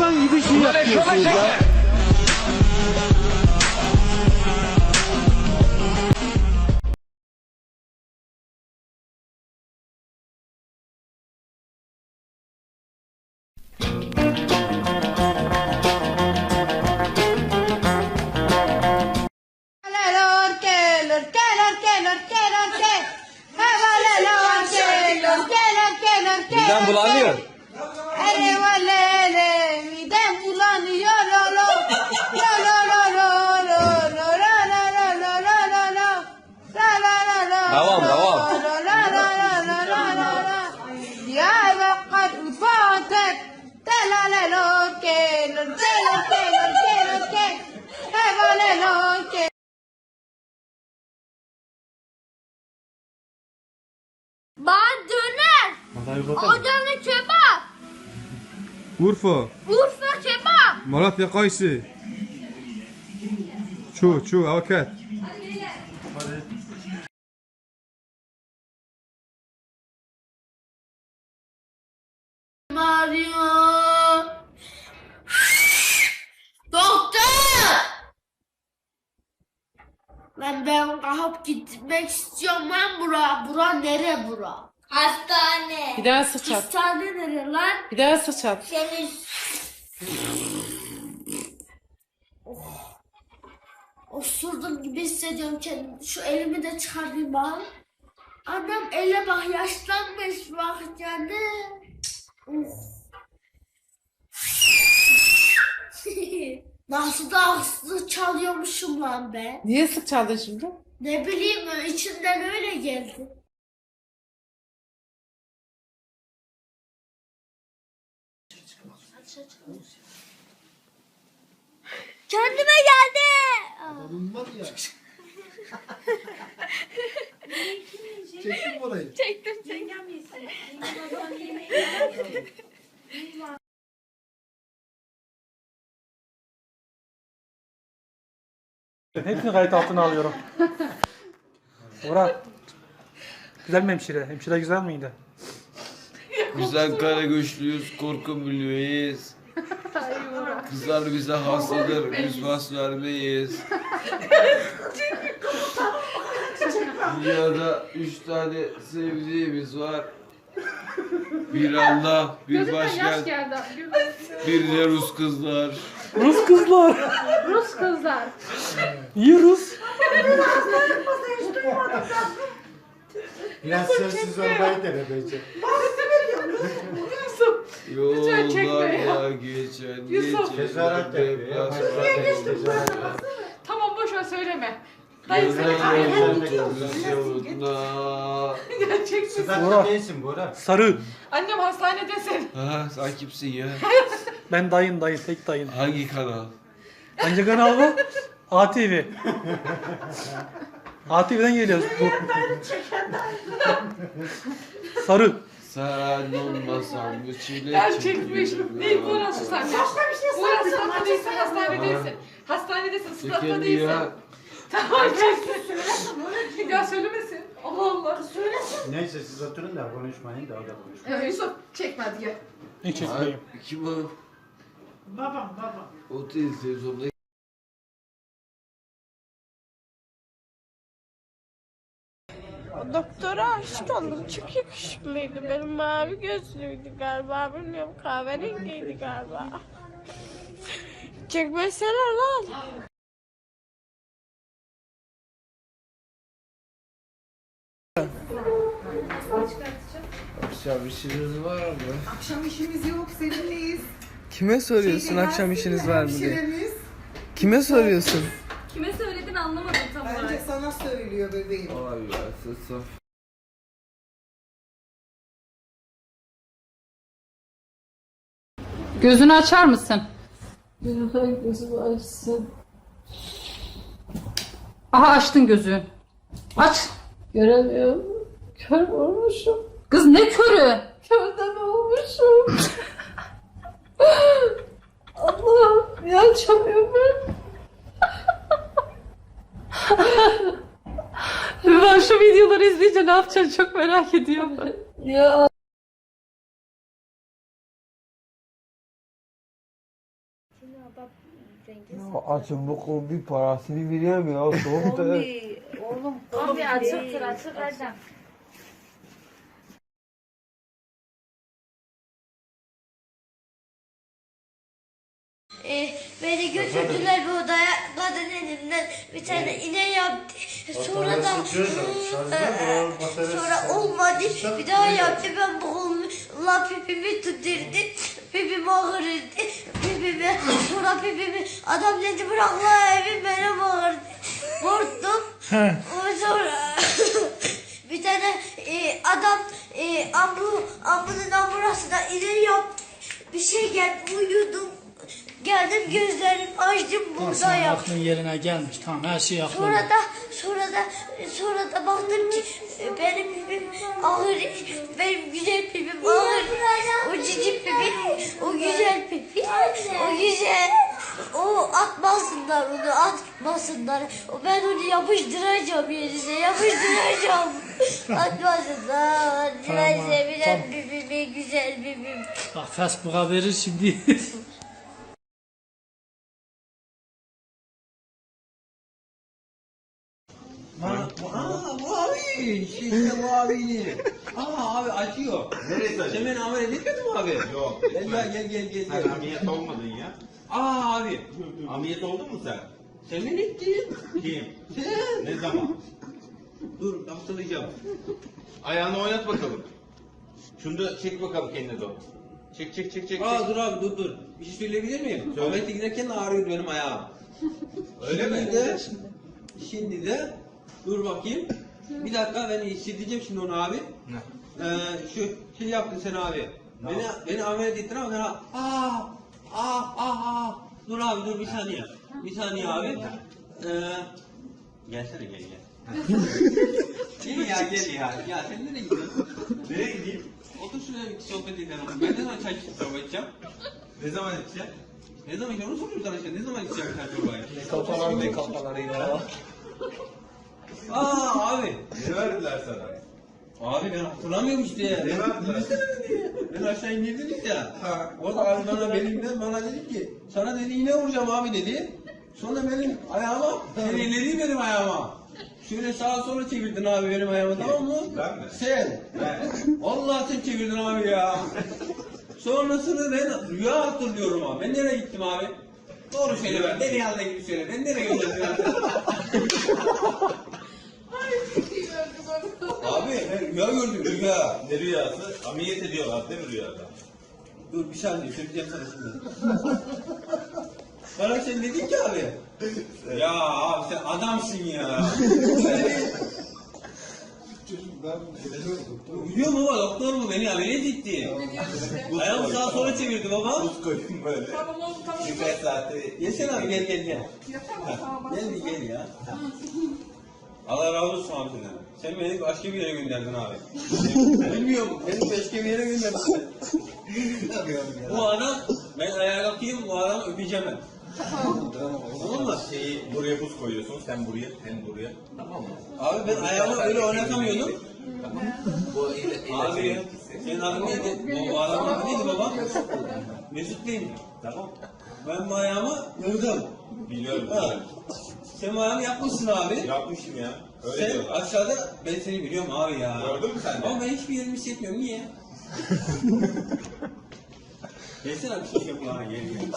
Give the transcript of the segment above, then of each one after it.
三一个区的十四 que. Bana döner. Adanı kebap. Urfa, Urfa kebap. Malatya Kayısı. Çu, çu, avukat. Ben ben kalkıp gitmek istiyorum lan bura. Bura nere bura? Hastane. Bir daha sıç at. Hastane nere lan? Bir daha sıç at. Seni... Oh. Osurdum gibi hissediyorum kendimi. Şu elimi de çıkarayım bak. Annem ele bak yaşlanmış bak yani. Oh. Nasıl da hızlı çalıyormuşum lan be. Niye sık çaldın şimdi? Ne bileyim içimden öyle geldi. Kendime geldi. Hepsini kayıt altına alıyorum. Orhan. Güzel mi hemşire? Hemşire güzel miydi? Güzel kara güçlüyüz, korku milyoneyiz. Kızlar bize hastadır, biz bas vermeyiz. Dünyada üç tane sevdiğimiz var. Bir Allah, bir başkent, bir de Rus kızlar. Rus kızlar. Rus kızlar. İyi Rus. Biraz sessiz olmayı dene bence. Yollarda geçen Yusuf. Tezahürat yapıyor ya. Tamam boş ver söyleme. Dayı değilsin Bora. Sarı. Annem hastanedesin. Ha, sen kimsin ya? Ben dayın dayın. Tek dayın. Hangi kanal? Hangi kanal bu? ATV. ATV'den geliyoruz. Bu. Sarı. Sen olmasan bu çile Gerçekmiş. Değil ya. burası sen de. Burası statta değilsin hastanedesin. Hastanedesin statta değilsin. ya. Tamam kesin. Ya söylemesin. Allah Allah. Neyse siz oturun da konuşmayın da o da konuşmayın. Ya Yusuf çekme hadi gel. Ne çekmeyeyim? Kim o? Babam babam. O televizyonda Doktora aşık oldum. Çok yakışıklıydı. Benim mavi gözlüydü galiba. Bilmiyorum kahverengiydi galiba. Çekmesene lan. akşam işiniz var mı? Akşam işimiz yok, seninleyiz. Kime soruyorsun akşam işiniz var mı diye? Hemşiremiz. Kime soruyorsun? Kime söyledin anlamadım tam Bence sana söylüyor bebeğim. Ay ya sus. Gözünü açar mısın? Gözümü açsın. Aha açtın gözü. Aç. Göremiyorum. Kör olmuşum. Kız ne körü? Körden olmuşum. Allah'ım ya çalıyorum ben. ben şu videoları izleyince ne yapacaksın çok merak ediyorum. Ya Ya açım bir parasını veremiyor. Soğuk da. Oğlum kombi açıktır açık vereceğim. E, beni götürdüler bir odaya kadın elinden bir tane iğne yaptı. Sonra da Ee, sonra olmadı bir daha yaptı ben boğulmuşla pipimi tuturdu. Pipim ağrırdı. Pipimi sonra pipimi adam dedi bırak la evi benim ağrıdı. Korktum. sonra bir tane e, adam e, ambu, ambulun ambulansına ileri yaptı. Bir şey geldi uyudum. Geldim gözlerimi açtım burada yaptım. Aklın yerine gelmiş. Tamam her şey aklın. Sonra da sonra da sonra da baktım ki benim pipim ağır, benim güzel pipim ağır. O cici pipim, o güzel pipim, o güzel. O atmasınlar onu atmasınlar. O ben onu yapıştıracağım yerine yapıştıracağım. atmasınlar. Ben Tamam, sevilen tamam. pipimi güzel pipim. Bak Facebook'a verir şimdi. abi. İşte bu abi. Aa abi acıyor. Neresi acı? Sen beni amel edemedin mi abi? Yok. Gel gel gel gel gel. Sen ameliyat olmadın ya. Aa abi. Ameliyat oldun mu sen? Sen beni ettin. Kim? Sen. Ne zaman? Dur hatırlayacağım. Ayağını oynat bakalım. Şunu da çek bakalım kendine doğru. Çek çek çek çek. Aa çek. dur abi dur dur. Bir şey söyleyebilir miyim? Söyle. Ahmet'e giderken de ağrıyordu benim ayağım. Öyle mi? Şimdi de, şimdi de dur bakayım. Bir dakika ben hissedeceğim şimdi onu abi. Ne? Ee, şu şey yaptın sen abi. Ne Beni beni ameliyat ettin ama ben aa aa aa aa. Dur abi dur bir saniye. Bir saniye abi. Ee, gelsene gel gel. gel ya gel ya. Ya sen nereye gidiyorsun? Nereye gideyim? Otur şuraya bir sohbet edelim. Ben ne zaman çay çorba içeceğim? Ne zaman edeceğim? Ne zaman içeceğim? Onu soruyorum sana işte. Ne zaman içeceğim çay çorbayı? Kafalar ne kafaları ya. Aa abi. Ne verdiler sana? Abi ben hatırlamıyorum işte. Ne verdiler? Ben aşağı indirdiniz ya. Ha. Orada abi bana belimden bana dedi ki sana dedi iğne vuracağım abi dedi. Sonra benim ayağıma sen elledin benim ayağıma. Şöyle sağa sola çevirdin abi benim ayağımı tamam mı? Ben mi? Sen. Ben. Allah sen çevirdin abi ya. Sonrasını ben rüya hatırlıyorum abi. Ben nereye gittim abi? Doğru söyle ben. Beni yanına gibi söyle. Ben nereye gittim ya? abi ben rüya gördüm rüya. Ne rüyası? Ameliyat ediyorlar değil mi rüyada? Dur bir saniye söyleyeceğim sana şimdi. Bana sen dedin ki abi. ya abi sen adamsın ya. Biliyor musun baba doktor mu beni ameliyat etti. Ayağımı sağa sola çevirdi baba. Buz koyun böyle. Tamam oğlum tamam. Birkaç saate. Gelsene abi gel gel gel. Yapamam tamam. Gel bir gel ya. Allah razı olsun abi senden. Sen beni başka bir yere gönderdin abi. Bilmiyorum. Beni başka bir yere gönderdin. bu adam, ben ayağa kalkayım, bu adamı öpeceğim ben. Tamam mı? Şeyi buraya buz koyuyorsun. Sen buraya, hem buraya. Tamam mı? Abi ben ayağımı öyle oynatamıyordum. Bu ile Abi senin adın neydi? Bu adamın adı neydi baba? Mesut değil mi? Tamam. Ben bu ayağımı yırdım. Biliyorum. Ha. Sen bu ayağımı yapmışsın abi. Yapmışım ya. Öyle Sen diyorlar. aşağıda ben seni biliyorum abi ya. Gördün mü sen de? Ama ben hiçbir yerimi hissetmiyorum. Niye? Gelsene abi şu yapılara gel gel.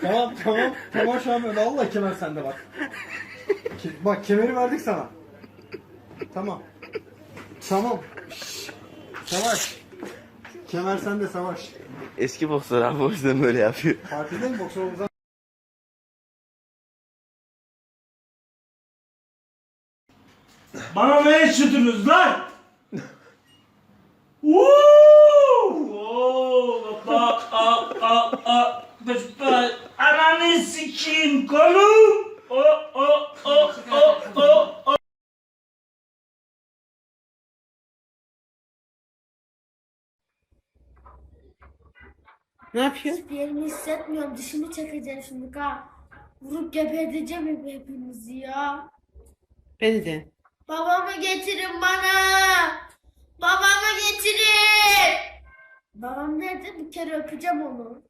Tamam tamam. Tamam şu an öyle. Allah kemer sende bak. Ke- bak kemeri verdik sana. Tamam. Tamam. Şşş. Savaş. Kemer sende savaş. Eski boksör abi o yüzden böyle yapıyor. Partide mi boksör olacağız? Bana ne yaşadınız lan? Uuu! Oo, bak, a, a, a, bak, ananı sikeyim kolum. Ne yapıyorsun? Hiçbir yerimi hissetmiyorum. Dişimi çekeceğim şimdi ha. Vurup geberteceğim hep hepinizi ya. Beni de. Babamı getirin bana. Babamı getirin. Babam nerede? Bir kere öpeceğim onu.